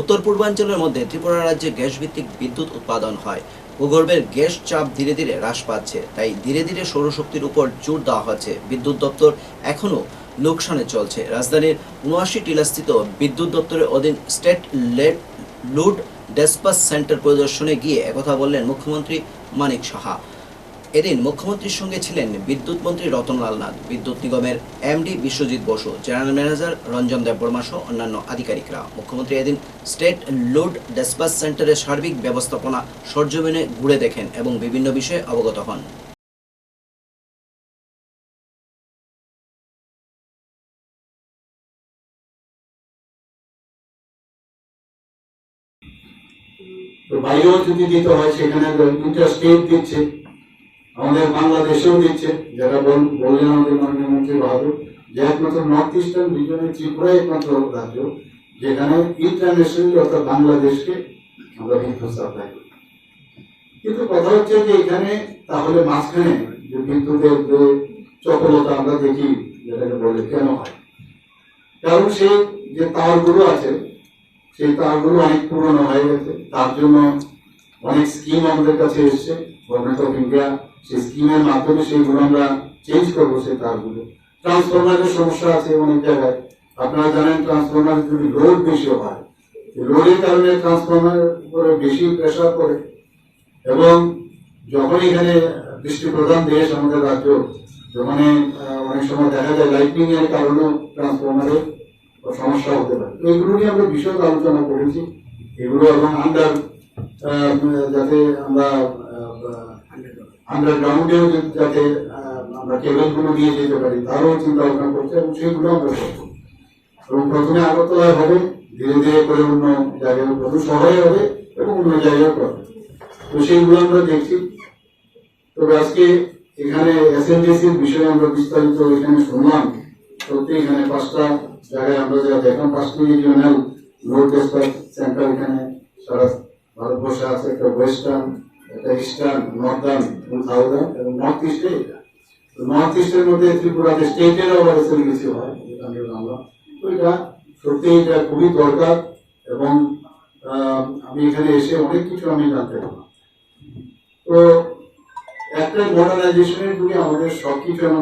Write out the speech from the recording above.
উত্তর পূর্বাঞ্চলের মধ্যে ত্রিপুরা রাজ্যে গ্যাস ভিত্তিক বিদ্যুৎ উৎপাদন হয়। ভূগর্ভের গ্যাস চাপ ধীরে ধীরে হ্রাস পাচ্ছে, তাই ধীরে ধীরে সৌরশক্তির উপর জোর দেওয়া হচ্ছে। বিদ্যুৎ দপ্তর এখনও লোকসানে চলছে। রাজধানীর উনআশি টিলাস্থিত বিদ্যুৎ দপ্তরের অধীন state led load despatch centre পরিদর্শনে গিয়ে একথা বললেন মুখ্যমন্ত্রী মানিক সাহা। এদিন মুখ্যমন্ত্রীর সঙ্গে ছিলেন বিদ্যুৎ মন্ত্রী রতনলাল নাথ, বিদ্যুৎ নিগমের MD Biswajit Basu, general manager Ranjan Debbarma সহ অন্যান্য আধিকারিকরা। মুখ্যমন্ত্রী এদিন স্টেট লোড ডেসপাস সেন্টারের সার্বিক ব্যবস্থাপনা সরজমিনে ঘুরে দেখেন এবং বিভিন্ন বিষয়ে অবগত হন। বাইরেও যদি দিতে হয়, সেখানে ইন্টারস্টেট দিচ্ছে। আমাদের বাংলাদেশেও দিচ্ছে বল- বললেন আমাদের মাননীয় মন্ত্রী বাহাদুর, যে একমাত্র নর্থ ইস্টার্ন রিজনে ত্রিপুরা একমাত্র রাজ্য, যেখানে ইন্টারন্যাশনালি অর্থাৎ বাংলাদেশকে আমরা বিদ্যুৎ সাপ্লাই করি। কিন্তু কথা হচ্ছে যে এখানে তাহলে মাঝখানে যে বিদ্যুতের যে চপলতা আমরা দেখি, যেটাকে বলে কেন হয়? কারণ সেই যে তারগুলো আছে, সেই তারগুলো অনেক পুরনো হয়ে গেছে, তার জন্য অনেক স্কিম আমাদের কাছে এসছে গভর্নমেন্ট অফ ইন্ডিয়া সেই স্কিমের মাধ্যমে সেইগুলো আমরা চেঞ্জ করব সেই তারগুলো ট্রান্সফরমারের সমস্যা আছে অনেক জায়গায়। আপনারা জানেন ট্রান্সফরমার যদি লোড বেশি হয় লোডের কারণে ট্রান্সফরমার উপরে বেশি প্রেশার পড়ে। এবং যখন এখানে বৃষ্টি প্রধান দেশ আমাদের রাজ্য যেখানে আহ, অনেক সময় দেখা যায় লাইটিং এর কারণেও ট্রান্সফরমারের সমস্যা হতে পারে। তো এগুলো নিয়ে আমরা বিশদ আলোচনা করেছি। এগুলো এবং আন্ডার যাতে আমরা আন্ডারগ্রাউন্ডেও যাতে আমরা কেবলগুলো দিয়ে যেতে পারি, তারও চিন্তা ভাবনা করছে এবং সেগুলো আমরা করব। এবং প্রথমে আগরতলায় হবে, ধীরে ধীরে করে অন্য জায়গায় প্রথম শহরে হবে এবং অন্য জায়গায় করবে তো সেইগুলো আমরা দেখছি। তবে আজকে এখানে এসএনডিসির বিষয়ে আমরা বিস্তারিত এখানে শুনলাম। সত্যি এখানে পাঁচটা জায়গায় আমরা যা দেখলাম, পাঁচটি রিজিওনাল লোড ডেসপাচ সেন্টার এখানে সারা ভারতবর্ষে আছে একটা ওয়েস্টার্ন, একটা ইস্টার্ন, নর্দার্ন এবং সাউদার্ন এবং নর্থ ইস্টে নর্থ ইস্টের মধ্যে ত্রিপুরাতে স্টেটের আবার এসএনডিসি হয় আমরা তো এটা সত্যি এটা খুবই দরকার এবং আমি এখানে এসে অনেক কিছু আমি জানতে পারলাম। তো একটা মডার্নাইজেশনের যুগে আমাদের সবকিছু